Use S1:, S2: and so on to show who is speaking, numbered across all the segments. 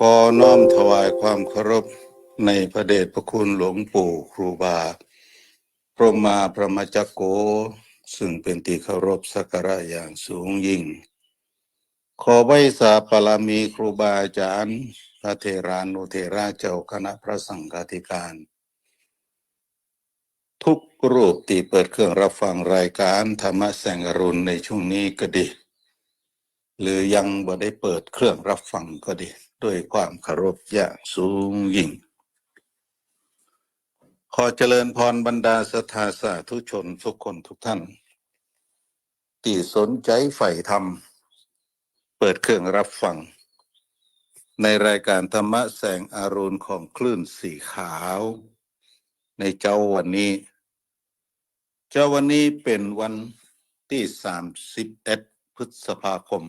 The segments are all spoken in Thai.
S1: ขอน้อมถวายความเคารพในพระเดชพระคุณหลวงปู่ครูบา พระมาพระมจักโก ซึ่งเป็นที่เคารพสักการะอย่างสูงยิ่ง ขอไว้สาปรามีครูบาอาจารย์ พระเทรานุเทราเจ้าคณะพระสังฆาธิการ ทุกรูปที่เปิดเครื่องรับฟังรายการธรรมะแสงอรุณในช่วงนี้ก็ดี หรือยังบ่ได้เปิดเครื่องรับฟังก็ดี ด้วยความเคารพอย่างสูงยิ่ง ขอเจริญพรบรรดาสถาสาธุชนทุกคนทุกท่าน ที่สนใจใฝ่ธรรม เปิดเครื่องรับฟัง ในรายการธรรมะแสงอารุณของคลื่นสีขาว ในเจ้าวันนี้ เจ้าวันนี้เป็นวันที่สามสิบเอ็ดพฤษภาคม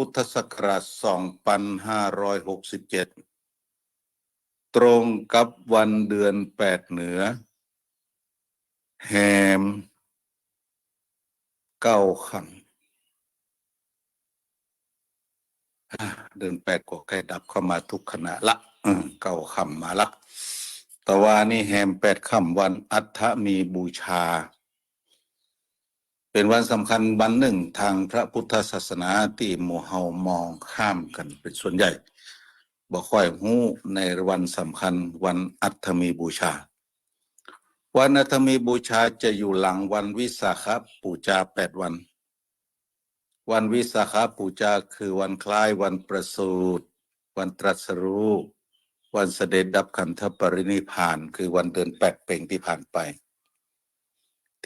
S1: พุทธศักราชสองพันห้าร้อยหกสิบเจ็ดตรงกับวันเดือนแปดเหนือแฮมเก้าขันเดือนแปดก็ใกล้ดับเข้ามาทุกขณะละเก้าคำมาละแต่ว่านี่แฮมแปดคำวันอัฐมีบูชา เป็นวันสำคัญวันหนึ่งทางพระพุทธศาสนาที่หมู่เฮามองข้ามกันเป็นส่วนใหญ่บ่ค่อยหู้ในวันสำคัญวันอัฐมีบูชา วันอัฐมีบูชาจะอยู่หลังวันวิสาขบูชาแปดวัน วันวิสาขบูชาคือวันคล้ายวันประสูติวันตรัสรู้วันเสด็จดับขันธปรินิพพาน คือวันเดือนแปดเป่งที่ผ่านไป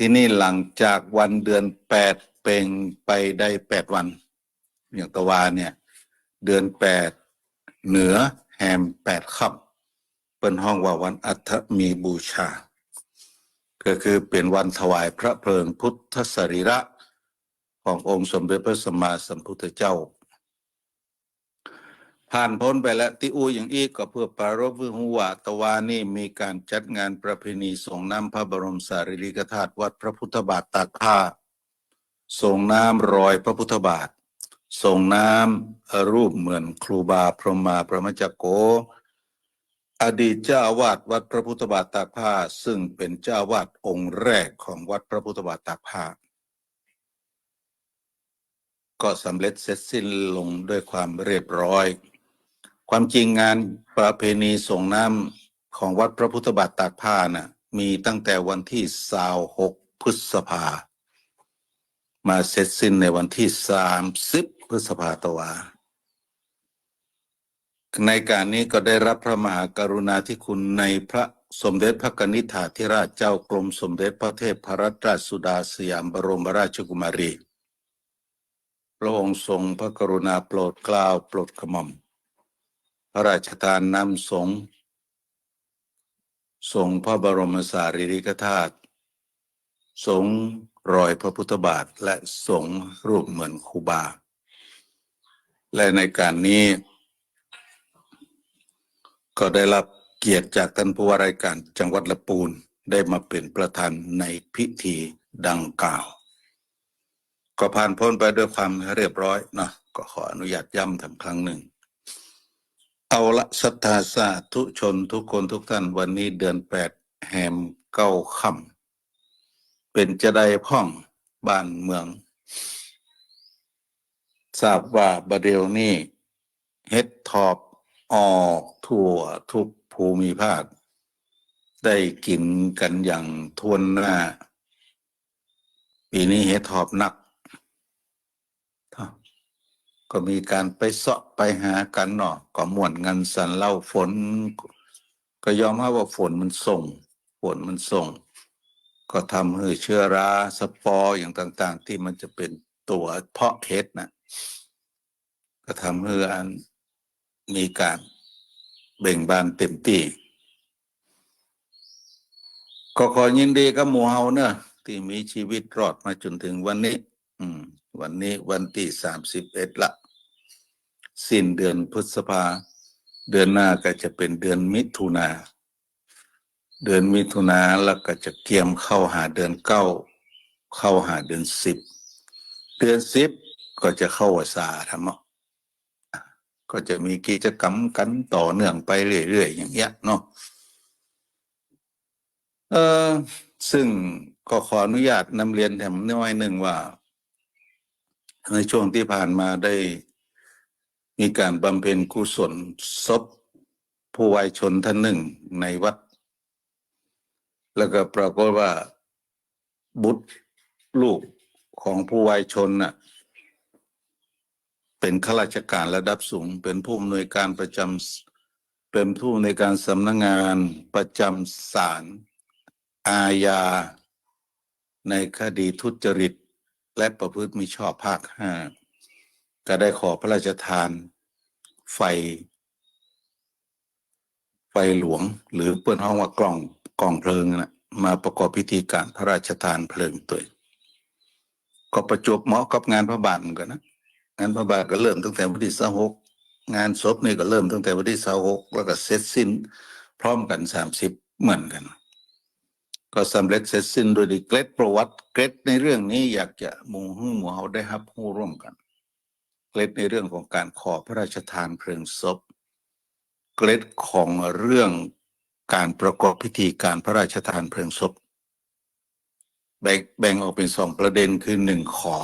S1: ที่นี่หลังจากวันเดือนแปดเป่งไปได้แปดวัน อย่างตะวาเนี่ย เดือนแปดเหนือแฮมแปดค่ำเป็นห้องว่าวันอัฐมีบูชา ก็คือเป็นวันถวายพระเพลิงพุทธสรีระขององค์สมเด็จพระสัมมาสัมพุทธเจ้า ผ่านพ้นไปแล้วติอูอย่างอีกก็เพื่อปรารภเพื่อหัวตะวานี่มีการจัดงานประเพณีส่งน้ำพระบรมสารีริกธาตุวัดพระพุทธบาทตากผ้า ส่งน้ำรอยพระพุทธบาท ส่งน้ำรูปเหมือนครูบาพรหมาพระมจักโก อดีตเจ้าวาสวัดพระพุทธบาทตากผ้า ซึ่งเป็นเจ้าวาสองค์แรกของวัดพระพุทธบาทตากผ้าก็สำเร็จเสร็จสิ้นลงด้วยความเรียบร้อย ความจริงงานประเพณีส่งน้ำของวัดพระพุทธบาทตากผ้าน่ะมีตั้งแต่วันที่สาวหกพฤษภา มาเสร็จสิ้นในวันที่สามสิบพฤษภาตวาในการนี้ก็ได้รับพระมหากรุณาธิคุณในพระสมเด็จพระกนิษฐาธิราชเจ้ากรมสมเด็จพระเทพพรัตนราชสุดาสยามบรมราชกุมารี พระองค์ทรงพระกรุณาโปรดเกล้าโปรดกระหม่อม พระราชทานนำสงฆ์ทรงพระบรมสารีริกธาตุสงรอยพระพุทธบาทและสงรูปเหมือนคูบา และในการนี้ ก็ได้รับเกียรติจากท่านผู้ว่าราชการจังหวัดละปูนได้มาเป็นประธานในพิธีดังกล่าว ก็ผ่านพ้นไปด้วยความเรียบร้อยนะก็ขออนุญาตย้ำทั้งครั้งหนึ่ง เอาละศรัทธาสาธุชนทุกคนทุกท่านวันนี้เดือนแปดแฮมเก้าค่ำเป็นจะได้พ่องบ้านเมือง ทราบว่าบดเดยวนี้เฮ็ดทอบออกทั่วทุกภูมิภาค ได้กินกันอย่างทวนหน้า ปีนี้เฮ็ดทอบหนัก ก็มีการไปเสาะไปหากันเนาะก็ม่วนงันสันเล่าฝน ก็ยอมรับว่าฝนมันส่ง ฝนมันส่ง ก็ทำให้เชื้อราสปอร์อย่างต่าง ๆ ที่มันจะเป็นตัวเพาะเห็ดนะก็ทำให้อันมีการเบ่งบานเต็มที่ก็ขอยินดีกับหมู่เฮาเนอะที่มีชีวิตรอดมาจนถึงวันนี้ อืม วันนี้วันที่สามสิบเอ็ดละ สิ้นเดือนพฤษภา เดือนหน้าก็จะเป็นเดือนมิถุนา เดือนมิถุนาแล้วก็จะเกียมเข้าหาเดือนเก้า เข้าหาเดือนสิบ เดือนสิบก็จะเข้าวสาธรรมะก็จะมีกิจกรรมกันต่อเนื่องไปเรื่อยๆอย่างเงี้ยเนาะเออซึ่งก็ขออนุญาตนำเรียนแถมน้อยหนึ่งว่า ในช่วงที่ผ่านมาได้ มีการบำเพ็ญกุศลศพผู้วายชนท่านหนึ่งในวัด แล้วก็ปรากฏว่าบุตรลูกของผู้วายชนน่ะเป็นข้าราชการระดับสูง เป็นผู้อำนวยการประจำเป็นผู้ในการสำนักงานประจำศาลอาญา ในคดีทุจริต และประพฤติมิชอบภาคห้าก็ได้ขอพระราชทาน ไฟ ไฟหลวง หรือเปิ้นห้องว่ากล่องกล่องเพลิงนะมาประกอบพิธีการพระราชทานเพลิงตัวก็ประจบเหมาะกับงานพระบาทเหมือนกันนะงานพระบาทก็เริ่มตั้งแต่วันที่สหกงานศพนี่ก็เริ่มตั้งแต่วันที่สหกแล้วก็เสร็จสิ้น พร้อมกันสามสิบเหมือนกัน ก็สำเร็จเสร็จสิ้นโดยดีเกรดประวัติเกรดในเรื่องนี้อยากจะมู่หูหมูเฮาได้รับผู้ร่วมกัน เกร็ดในเรื่องของการขอพระราชทานเพลิงศพ เกร็ดของเรื่องการประกอบพิธีการพระราชทานเพลิงศพ แบ่งแบ่งออกเป็นสองประเด็นคือหนึ่งขอ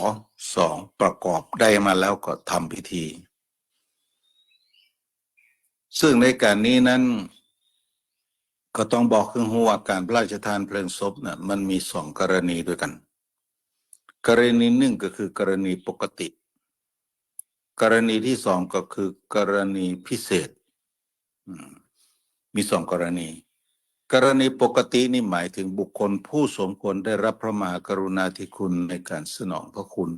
S1: สองประกอบได้มาแล้วก็ทำพิธี ซึ่งในการนี้นั้นก็ต้องบอกขึ้นหัวการพระราชทานเพลิงศพน่ะมันมีสองกรณีด้วยกัน กรณีหนึ่งก็คือกรณีปกติ กรณีที่สองก็คือกรณีพิเศษ มีสองกรณี กรณีปกตินี่หมายถึงบุคคลผู้สมควรได้รับพระมหากรุณาธิคุณในการสนองพระคุณ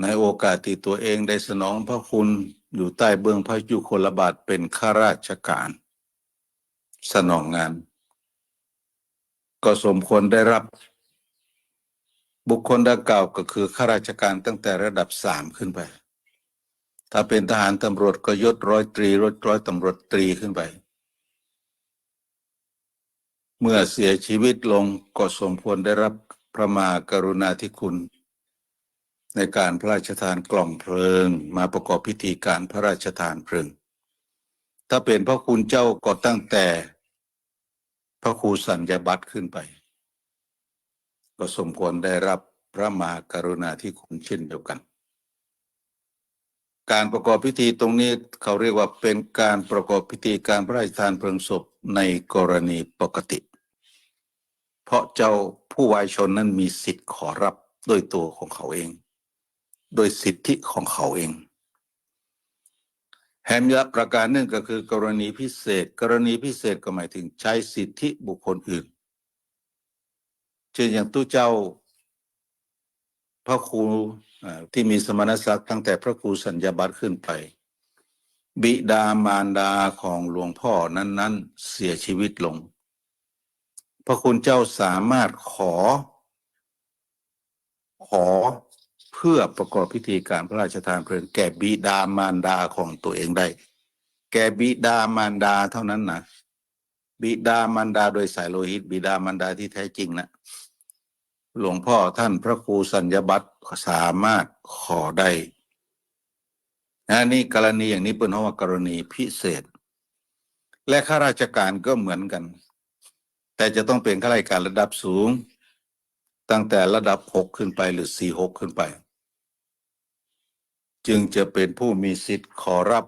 S1: ในโอกาสที่ตัวเองได้สนองพระคุณอยู่ใต้เบื้องพระยุคลบาทเป็นข้าราชการ สนองงาน ก็สมควรได้รับ บุคคลดังกล่าวก็คือข้าราชการตั้งแต่ระดับสามขึ้นไป ถ้าเป็นทหารตำรวจก็ยศร้อยตรีรถร้อยตำรวจตรีขึ้นไป เมื่อเสียชีวิตลงก็สมควรได้รับพระมหากรุณาธิคุณ ในการพระราชทานกล่องเพลิง มาประกอบพิธีการพระราชทานเพลิง ถ้าเป็นพระคุณเจ้าก็ตั้งแต่พระครูสัญญาบัตรขึ้นไป ก็สมควรได้รับพระมหากรุณาธิคุณเช่นเดียวกัน การประกอบพิธีตรงนี้เขาเรียกว่าเป็นการประกอบพิธีการพระราชทานเพลิงศพในกรณีปกติ เพราะเจ้าผู้วายชนนั้นมีสิทธิ์ขอรับด้วยตัวของเขาเอง โดยสิทธิของเขาเองแถมยะประการหนึ่งก็คือกรณีพิเศษ กรณีพิเศษก็หมายถึงใช้สิทธิบุคคลอื่น เช่นอย่างตู้เจ้า พระครูที่มีสมณศักดิ์ตั้งแต่พระครูสัญญาบัตรขึ้นไป บิดามารดาของหลวงพ่อนั้นๆ เสียชีวิตลง พระคุณเจ้าสามารถขอ ขอเพื่อประกอบพิธีการพระราชทานเพลิงแก่บิดามารดาของตัวเองได้ แก่บิดามารดาเท่านั้นนะบิดามารดาโดยสายโลหิต บิดามารดาที่แท้จริงนะ หลวงพ่อท่านพระครูสัญญาบัตรสามารถขอได้นะนี่กรณีอย่างนี้เป็นเพราะว่ากรณีพิเศษ และข้าราชการก็เหมือนกัน แต่จะต้องเป็นข้าราชการระดับสูง ตั้งแต่ระดับหกขึ้นไปหรือสี่หกขึ้นไป จึงจะเป็นผู้มีสิทธิ์ขอรับ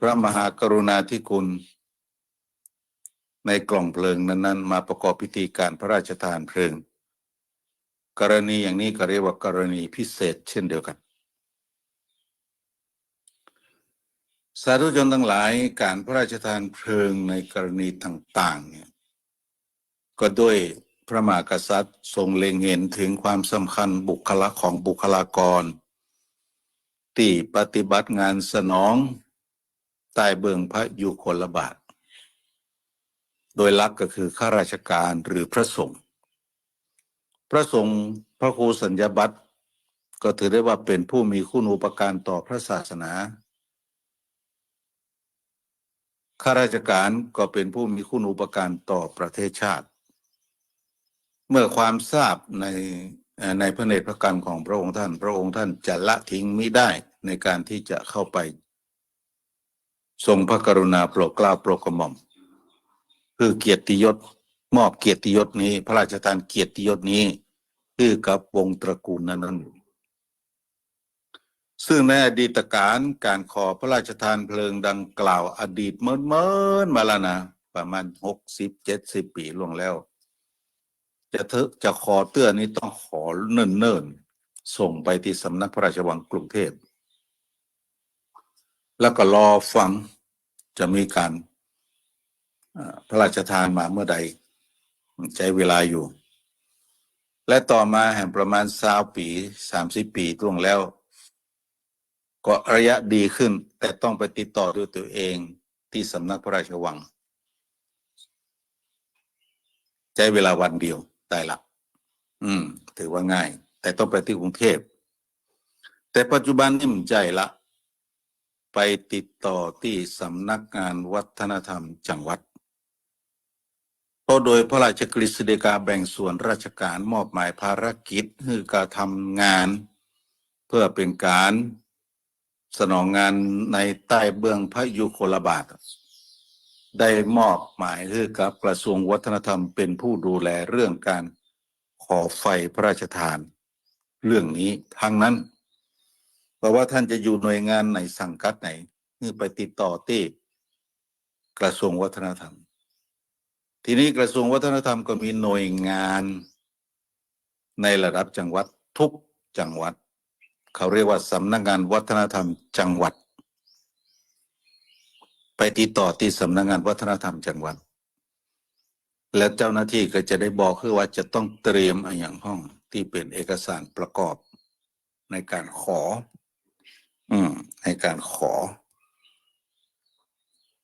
S1: พระมหากรุณาธิคุณ ในกล่องเพลิงนั้นๆ มาประกอบพิธีการพระราชทานเพลิง กรณีอย่างนี้ก็เรียกว่ากรณีพิเศษเช่นเดียวกัน สาธุชนทั้งหลายการพระราชทานเพลิงในกรณีต่างๆเนี่ยก็ด้วยพระมหากษัตริย์ทรงเล็งเห็นถึงความสำคัญบุคลาของบุคลากรที่ปฏิบัติงานสนองใต้เบื้องพระยุคลบาท โดยลักก็คือข้าราชการหรือพระสงฆ์พระสงฆ์พระครูสัญญาบัตรก็ถือได้ว่าเป็นผู้มีคุณูปการต่อพระศาสนาข้าราชการก็เป็นผู้มีคุณูปการต่อประเทศชาติ เมื่อความทราบในในพระเนตรพระกันของพระองค์ท่าน พระองค์ท่านจะละทิ้งไมิได้ในการที่จะเข้าไป ทรงพระกรุณาโปรดเกล้าโปรดกระหม่อม คือเกียรติยศมอบเกียรติยศนี้ พระราชทานเกียรติยศนี้ คือกับวงตระกูลนั้นนั้นซึ่งในอดีตการการขอพระราชทานเพลิงดังกล่าวอดีตเมินๆมาแล้วนะประมาณหกสิบเจ็ดสิบปีล่วงแล้ว จะเถอะจะขอเตื้อนี้ต้องขอเนิ่นๆส่งไปที่สำนักพระราชวังกรุงเทพแล้วก็รอฟังจะมีการ พระราชทานมาเมื่อใดใช้เวลาอยู่ และต่อมาแห่งประมาณสาวปีสามสิบปีล่วงแล้ว ก็ระยะดีขึ้น แต่ต้องไปติดต่อด้วยตัวเองที่สำนักพระราชวัง ใช้เวลาวันเดียวได้ละอืม ถือว่าง่าย แต่ต้องไปที่กรุงเทพ แต่ปัจจุบันนี่มันใจละ ไปติดต่อที่สำนักงานวัฒนธรรมจังหวัด เพราะโดยพระราชกฤษฎีกาแบ่งส่วนราชการมอบหมายภารกิจให้การทำงาน เพื่อเป็นการสนองงานในใต้เบื้องพระยุคลบาท ได้มอบหมายให้กับกระทรวงวัฒนธรรมเป็นผู้ดูแลเรื่องการขอไฟพระราชทาน เรื่องนี้ทั้งนั้นเพราะว่าท่านจะอยู่หน่วยงานไหนสังกัดไหนนี่ไปติดต่อที่กระทรวงวัฒนธรรม ทีนี้กระทรวงวัฒนธรรมก็มีหน่วยงานในระดับจังหวัดทุกจังหวัด เขาเรียกว่าสำนักงานวัฒนธรรมจังหวัด ไปติดต่อที่สำนักงานวัฒนธรรมจังหวัด และเจ้าหน้าที่ก็จะได้บอกคือว่าจะต้องเตรียมอะไรอย่างห้องที่เป็นเอกสารประกอบในการขอ อืม ในการขอ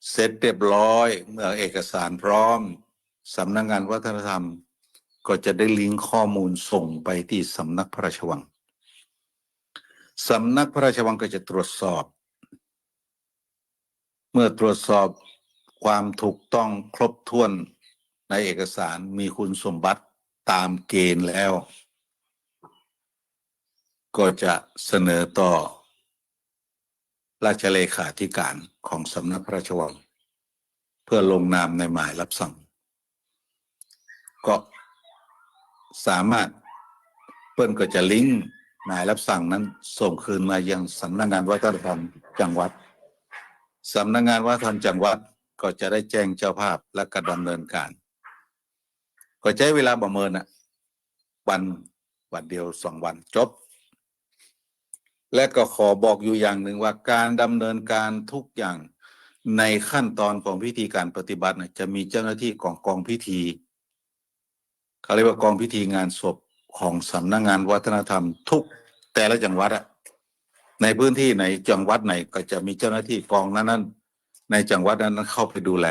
S1: เสร็จเรียบร้อยเมื่อเอกสารพร้อม สำนักงานวัฒนธรรม ก็จะได้ลิงก์ข้อมูลส่งไปที่สำนักพระราชวังสำนักพระราชวังก็จะตรวจสอบ เมื่อตรวจสอบความถูกต้องครบถ้วนในเอกสารมีคุณสมบัติตามเกณฑ์แล้ว ก็จะเสนอต่อ ราชเลขาธิการของสำนักพระราชวัง เพื่อลงนามในหมายรับสั่ง ก็สามารถเปิ้นก็จะลิงก์หมายรับสั่งนั้นส่งคืนมายังสำนักงานวัฒนธรรมจังหวัดสำนักงานวัฒนธรรมจังหวัดก็จะได้แจ้งเจ้าภาพและก็ดำเนินการ ก็ใช้เวลาประเมินอะวันวันเดียวสองวันจบ และก็ขอบอกอยู่อย่างหนึ่งว่าการดำเนินการทุกอย่างในขั้นตอนของพิธีการปฏิบัติจะมีเจ้าหน้าที่ของกองพิธี เขาเรียกว่ากองพิธีงานศพของสำนักงานวัฒนธรรม ทุกแต่ละจังหวัดอะในพื้นที่ไหนจังหวัดไหนก็จะมีเจ้าหน้าที่กองนั้นนั้นในจังหวัดนั้นเข้าไปดูแล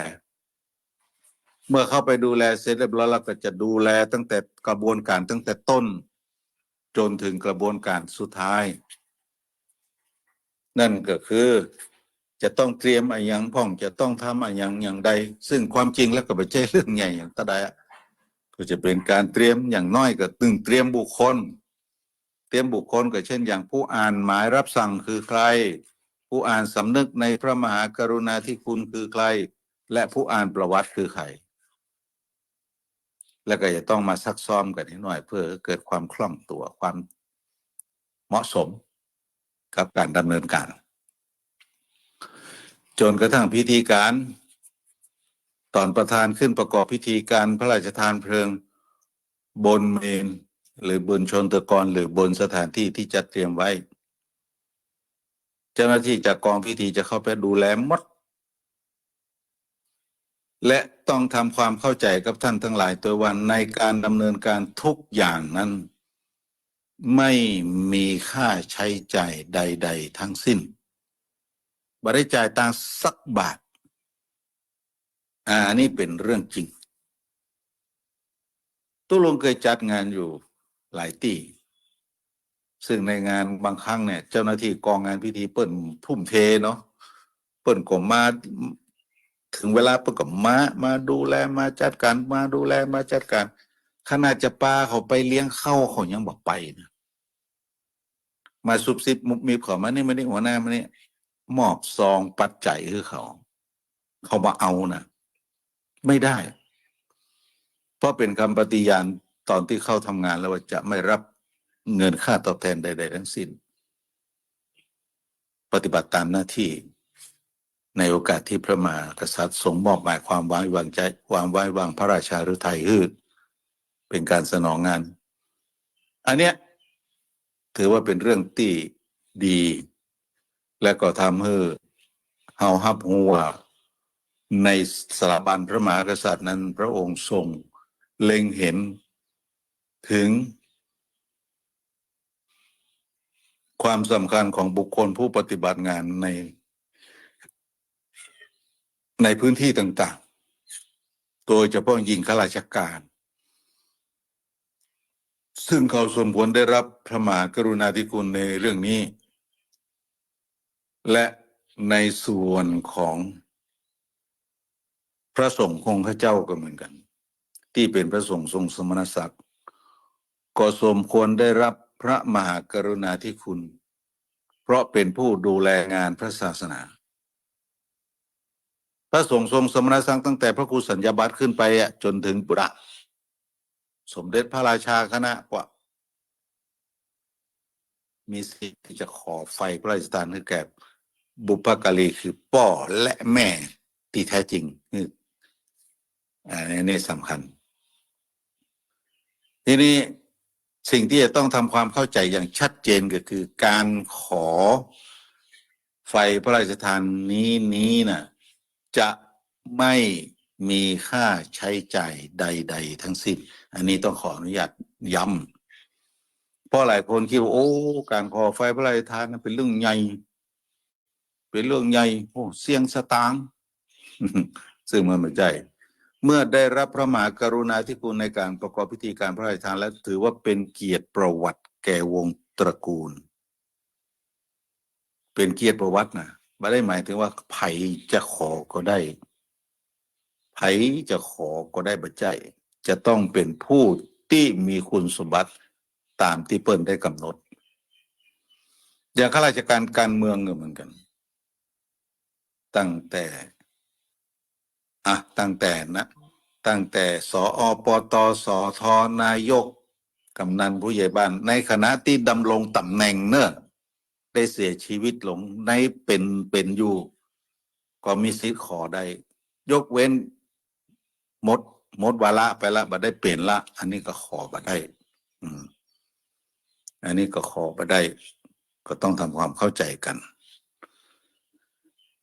S1: เมื่อเข้าไปดูแลเสร็จเรียบร้อยแล้วก็จะดูแลตั้งแต่กระบวนการตั้งแต่ต้น จนถึงกระบวนการสุดท้าย นั่นก็คือจะต้องเตรียมอะไรย่างพ่องจะต้องทำอะไรย่างอย่างใด ซึ่งความจริงแล้วก็ไม่ใช่เรื่องใหญ่อย่างตาใดอะ ก็จะเป็นการเตรียมอย่างน้อยก็ตึงเตรียมบุคคล เตรียมบุคคลก็เช่น อย่างผู้อ่านหมายรับสั่งคือใคร ผู้อ่านสำนึกในพระมหากรุณาธิคุณคือใคร และผู้อ่านประวัติคือใคร แล้วก็จะต้องมาซักซ้อมกันนิดหน่อย เพื่อเกิดความคล่องตัวความเหมาะสมกับการดำเนินการ จนกระทั่งพิธีการ ตอนประธานขึ้นประกอบพิธีการพระราชทานเพลิง บนเมน หรือบนชนตะกรหรือบนสถานที่ที่จัดเตรียมไว้ เจ้าหน้าที่จากกองพิธีจะเข้าไปดูแลหมด และต้องทำความเข้าใจกับท่านทั้งหลายตัววันในการดำเนินการทุกอย่างนั้น ไม่มีค่าใช้จ่ายใด ๆ ทั้งสิ้นบริจ่ายตังสักบาท อ่าอันนี้เป็นเรื่องจริงตุลงเคยจัดงานอยู่หลายที่ ซึ่งในงานบางครั้งเนี่ย เจ้าหน้าที่กองงานพิธีเปิ้นทุ่มเทเนาะเปิ้นก็มาถึงเวลาเปิ้นก็มามาดูแลมาจัดการมาดูแลมาจัดการขนาดจะปลาเขาไปเลี้ยงเข้าเขายังบอกไปนะมาซุบซิบมุบมิบเขามานี่มานี่หัวหน้ามานี่มอบซองปัจจัยคือเขา เขามาเอานะ ไม่ได้ เพราะเป็นคำปฏิญาณตอนที่เข้าทำงานแล้วว่าจะไม่รับเงินค่าตอบแทนใด ๆ ทั้งสิ้น ปฏิบัติตามหน้าที่ในโอกาสที่พระมหากษัตริย์ทรงมอบหมายความไว้วางใจความไว้วางพระราชาหรือไทยคือเป็นการสนองงาน อันเนี้ยถือว่าเป็นเรื่องที่ดี และก็ทำให้เฮาฮับหัว ในสถาบันพระมหากษัตริย์นั้นพระองค์ทรงเล็งเห็นถึง ความสำคัญของบุคคลผู้ปฏิบัติงานใน ในพื้นที่ต่างๆ โดยเฉพาะยิงข้าราชการ ซึ่งเขาสมควรได้รับพระมหากรุณาธิคุณในเรื่องนี้ และในส่วนของ พระสงฆ์ของข้าเจ้าก็เหมือนกัน ที่เป็นพระสงฆ์ทรงสมณศักดิ์ก็สมควรได้รับพระมหากรุณาธิคุณ เพราะเป็นผู้ดูแลงานพระศาสนา พระสงฆ์ทรงสมณศักดิ์ตั้งแต่พระครูสัญญาบัตรขึ้นไปจนถึงปุระ สมเด็จพระราชาคณะกว่ามีสิทธิ์ที่จะขอไฟพระราชทานให้แก่บุพการีคือพ่อและแม่ที่แท้จริงคือ อันนี้สำคัญ ทีนี้สิ่งที่จะต้องทำความเข้าใจอย่างชัดเจนก็คือ การขอไฟพระราชทานนี้นี้น่ะจะไม่มีค่าใช้จ่ายใด ๆ ทั้งสิ้น อันนี้ต้องขออนุญาตย้ำเพราะหลายคนคิดว่าโอ้ การขอไฟพระราชทานนั้นเป็นเรื่องใหญ่ เป็นเรื่องใหญ่โอ้เสี่ยงสตางค์ซึ่งมันไม่ใช่ เมื่อได้รับพระมหากรุณาธิคุณในการประกอบพิธีการพระราชทานและถือว่าเป็นเกียรติประวัติแก่วงตระกูล เป็นเกียรติประวัตินะไม่ได้หมายถึงว่าไผจะขอก็ได้ไผจะขอก็ได้บัจจัยจะต้องเป็นผู้ที่มีคุณสมบัติตามที่เปิ้นได้กำหนด อย่างข้าราชการการเมืองก็เหมือนกัน ตั้งแต่ อะตั้งแต่นะตั้งแต่สอปตสอทนายกกำนันผู้ใหญ่บ้าน ในคณะที่ดำรงตำแหน่งเนอะได้เสียชีวิตหลงในเป็นเป็นอยู่ ก็มีสิทธิ์ขอได้ ยกเว้นหมดหมดวาระไปละบัได้เปลี่ยนละ อันนี้ก็ขอบัได้ อืม อันนี้ก็ขอบัได้ ก็ต้องทำความเข้าใจกัน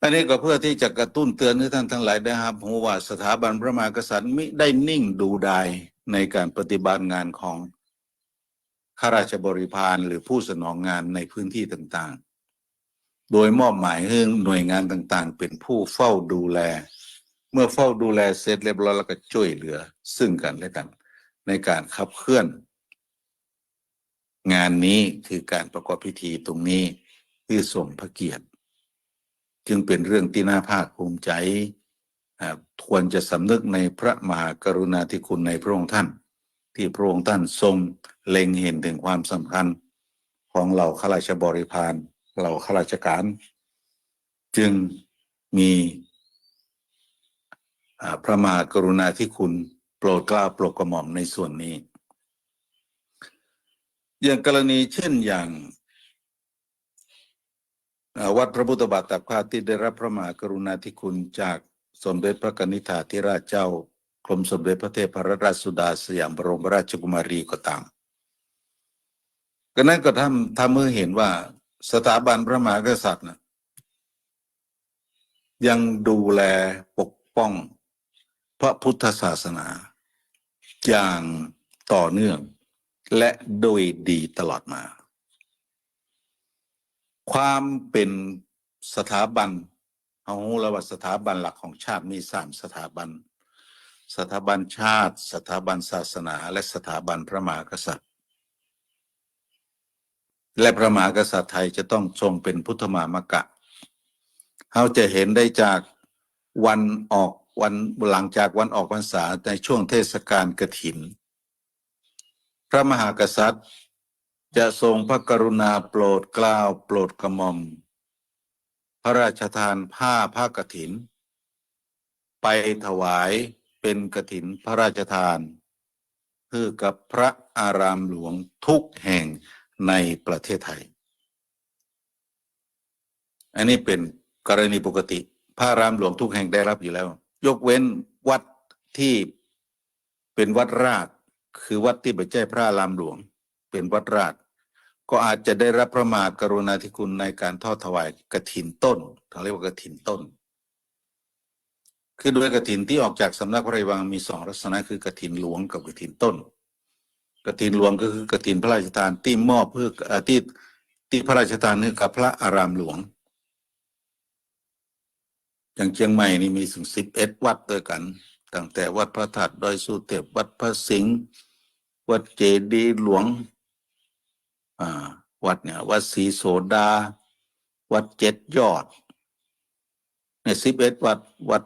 S1: อันนี้ก็เพื่อที่จะกระตุ้นเตือนให้ท่านทั้งหลายได้ครับรู้ว่าสถาบันพระมหากษัตริย์มิได้นิ่งดูดายในการปฏิบัติงานของข้าราชบริพารหรือผู้สนองงานในพื้นที่ต่างๆ โดยมอบหมายให้หน่วยงานต่างๆ เป็นผู้เฝ้าดูแล เมื่อเฝ้าดูแลเสร็จเรียบร้อยแล้วก็ช่วยเหลือ ซึ่งกันและกัน ในการขับเคลื่อน งานนี้คือการประกอบพิธีตรงนี้คือส่งพระเกียรติ จึงเป็นเรื่องที่น่าภาคภูมิใจควรจะสำนึกในพระมหากรุณาธิคุณในพระองค์ท่าน ที่พระองค์ท่านทรงเล็งเห็นถึงความสำคัญของเหล่าข้าราชบริพารเหล่าข้าราชการ จึงมีพระมหากรุณาธิคุณโปรดกล้าโปรดกระหม่อมในส่วนนี้ อย่างกรณีเช่นอย่าง วัดพระพุทธบาทตากผ้าที่ได้รับพระมหากรุณาธิคุณจากสมเด็จพระกนิษฐาธิราชเจ้ากรมสมเด็จพระเทพรัตนราชสุดาสยามบรมราชกุมารีก็ตามก็นั้นก็ทำทำให้เห็นว่าสถาบันพระมหากษัตริย์นะยังดูแลปกป้องพระพุทธศาสนา อย่างต่อเนื่องและโดยดีตลอดมา ความเป็นสถาบันเอาแล้วว่าสถาบันหลักของชาติมีสามสถาบัน สถาบันชาติ สถาบันศาสนา และสถาบันพระมหากษัตริย์ และพระมหากษัตริย์ไทยจะต้องทรงเป็นพุทธมามกะเราจะเห็นได้จากวันออกวันหลังจากวันออกพรรษาในช่วงเทศกาลกฐิน พระมหากษัตริย์ จะทรงพระกรุณาโปรดเกล้าโปรดกระหม่อม พระราชทานผ้าผ้ากฐิน ไปถวายเป็นกฐินพระราชทานเพื่อกับพระอารามหลวงทุกแห่งในประเทศไทย อันนี้เป็นกรณีปกติ พระอารามหลวงทุกแห่งได้รับอยู่แล้ว ยกเว้นวัดที่เป็นวัดราช คือวัดที่ไม่ใช่พระอารามหลวง เป็นวัดราช ก็อาจจะได้รับพระมหากรุณาธิคุณในการทอดถวายกฐินต้นเขาเรียกว่ากฐินต้น คือโดยกฐินที่ออกจากสำนักพระราชวังมีสองลักษณะคือกฐินหลวงกับกฐินต้นกฐินหลวงก็คือกฐินพระราชทานที่มอบเพื่อที่ที่พระราชทานให้กับพระอารามหลวง อย่างเชียงใหม่นี่มีถึงสิบเอ็ดวัดด้วยกันตั้งแต่วัดพระธาตุดอยสุเทพวัดพระสิงห์วัดเจดีย์หลวง วัดเนี่ยวัดศรีโสดา วัดเจ็ดยอดเนี่ยสิบเอ็ดวัดวัด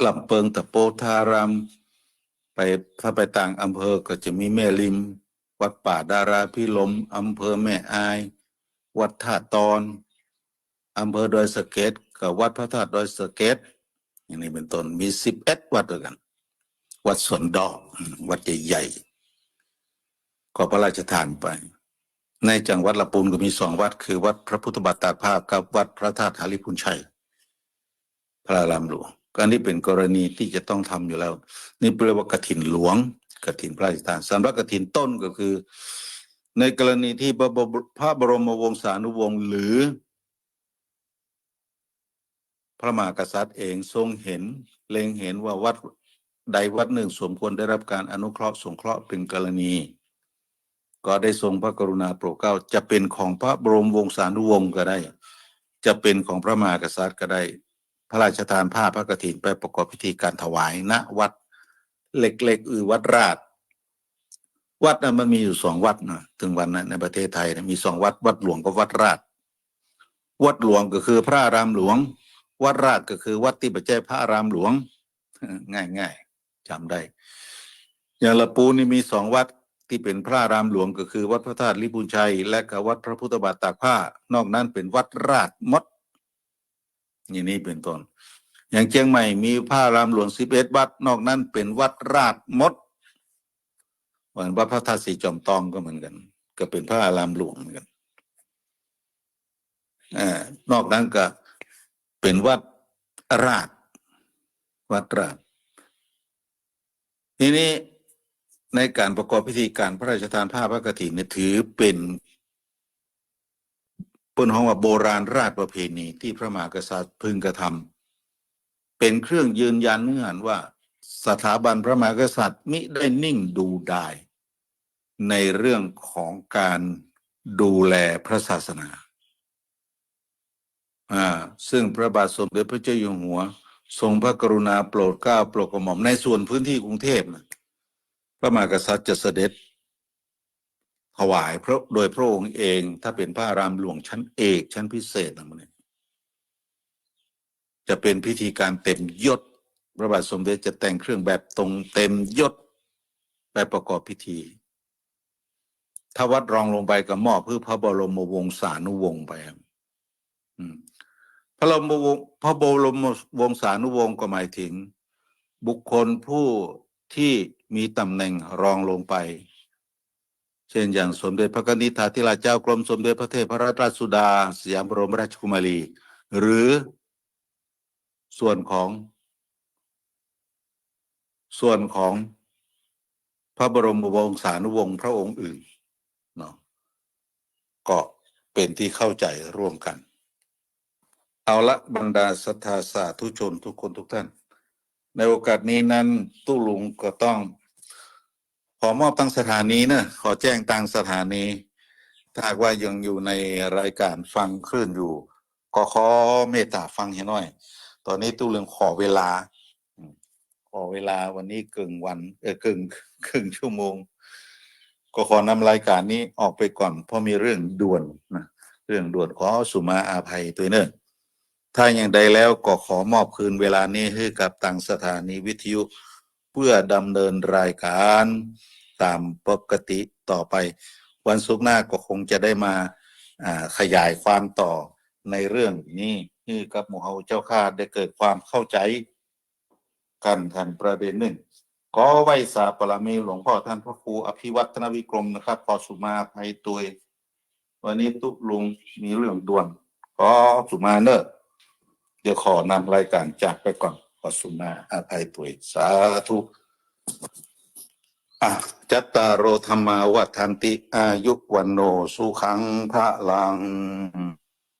S1: กลับเปิงตะโปธารามไปถ้าไปต่างอำเภอก็จะมีแม่ริม วัดป่าดาราพิลมอำเภอแม่อาย วัดท่าตอนอำเภอดอยสะเก็ดกับวัดพระธาตุดอยสะเก็ดอย่างนี้เป็นต้นมีสิบเอ็ดวัดด้วยกัน วัดสวนดอก วัดใหญ่ๆก็พระราชทานไป ในจังหวัดละปูนก็มีสองวัด คือวัดพระพุทธบาทตากผ้ากับวัดพระธาตุหาริพุนชัย พระรามหลวงก็นี้เป็นกรณีที่จะต้องทำอยู่แล้ว นี่เรียกว่ากฐินหลวงกฐินพระราชทานสำหรับกฐินต้นก็คือ ในกรณีที่พระบรมพระบรมวงศานุวงศ์หรือ พระมหากษัตริย์เองทรงเห็นเล็งเห็นว่าวัดใดวัดหนึ่งสมควรได้รับการอนุเคราะห์สงเคราะห์เป็นกรณี ก็ได้ทรงพระกรุณาโปรดเกล้าจะเป็นของพระบรมวงศานุวงศ์ก็ได้ จะเป็นของพระมหากษัตริย์ก็ได้ พระราชทานผ้าพระกฐินไปประกอบพิธีการถวายณวัดเล็กๆอือวัดราช วัดน่ะมันมีอยู่สองวัดนะถึงวันนั้นในประเทศไทยนะมีสองวัดวัดหลวงกับวัดราช วัดหลวงก็คือพระอารามหลวง วัดราชก็คือวัดที่ประเจพระอารามหลวง ง่ายๆจำได้อย่างละปูนี่มีสองวัด ที่เป็นพระรามหลวงก็คือวัดพระธาตุลิบุญชัย และก็วัดพระพุทธบาทตากผ้า นอกนั้นเป็นวัดราชมดอย่างนี้เป็นต้นอย่างเชียงใหม่มีพระรามหลวงสิบเอ็ดวัด นอกนั้นเป็นวัดราชมดวันวัดพระธาตุสีจอมทองก็เหมือนกัน ก็เป็นพระรามหลวงเหมือนกันอนอกนั้นก็เป็นวัดราชวัดราชทีนี้ ในการประกอบพิธีการพระราชทานผ้าพระกฐินเนี่ยถือเป็นเปิ้นห้องว่าโบราณราชประเพณีที่พระมหากษัตริย์พึงกระทำเป็นเครื่องยืนยันเนื่อนว่าสถาบันพระมหากษัตริย์มิได้นิ่งดูดายในเรื่องของการดูแลพระศาสนาอ่าซึ่งพระบาทสมเด็จพระเจ้าอยู่หัว ทรงพระกรุณาโปรดเกล้าโปรดกระหม่อมในส่วนพื้นที่กรุงเทพนะ พระมหากษัตริย์จะเสด็จ ถวายพระโดยพระองค์เองถ้าเป็นพระอารามหลวงชั้นเอกชั้นพิเศษนะมันเนี่ยจะเป็นพิธีการเต็มยศพระบาทสมเด็จจะแต่งเครื่องแบบตรงเต็มยศไปประกอบพิธี ถ้าวัดรองลงไปก็มอบเพื่อพระบรมวงศานุวงศ์ไปพระบรมวงพระบรมวงศานุวงศ์ก็หมายถึง บุคคลผู้ที่ มีตำแหน่งรองลงไป เช่นอย่างสมเด็จพระนิธิถาธิราชเจ้ากรมสมเด็จพระเทพรัตนราชสุดา สยามบรมราชกุมารี หรือส่วนของ ส่วนของพระบรมวงศานุวงศ์พระองค์อื่นเนาะก็เป็นที่เข้าใจร่วมกัน เอาละบรรดาศรัทธาสาธุชนทุกคนทุกท่าน ในโอกาสนี้นั้นตู้ลุงก็ต้อง ขอมอบตั้งสถานีนะขอแจ้งตั้งสถานี ถ้าหากว่ายังอยู่ในรายการฟังคลื่นอยู่ ก็ขอเมตตาฟังให้หน่อย ตอนนี้ตู้ลุงขอเวลา ขอเวลาวันนี้กึ่งวัน เออกึ่งครึ่งชั่วโมง ก็ขอนำรายการนี้ออกไปก่อนเพราะมีเรื่องด่วนนะเรื่องด่วนขอสุมาอาภัยตัวเนอะถ้าอย่างใดแล้วก็ขอมอบคืนเวลานี้ให้กับทางสถานีวิทยุ เพื่อดำเนินรายการตามปกติต่อไป วันศุกร์หน้าก็คงจะได้มาขยายความต่อในเรื่องนี้ให้กับหมู่เฮาเจ้าข้าได้เกิดความเข้าใจกันทันประเด็นหนึ่งขอไหวสาปรมีหลวงพ่อท่านพระครูอภิวัตนวิกรมนะครับพอสุมาภัยตุยวันนี้ตุลุงมีเรื่องด่วนขอสุมาเนอะเดี๋ยวขอนำรายการจากไปก่อน ขอสุมาอภัยปุยสาธุอะจัตตารโรธรรมาวัฏันติ อายุวันโนสุขังพระลัง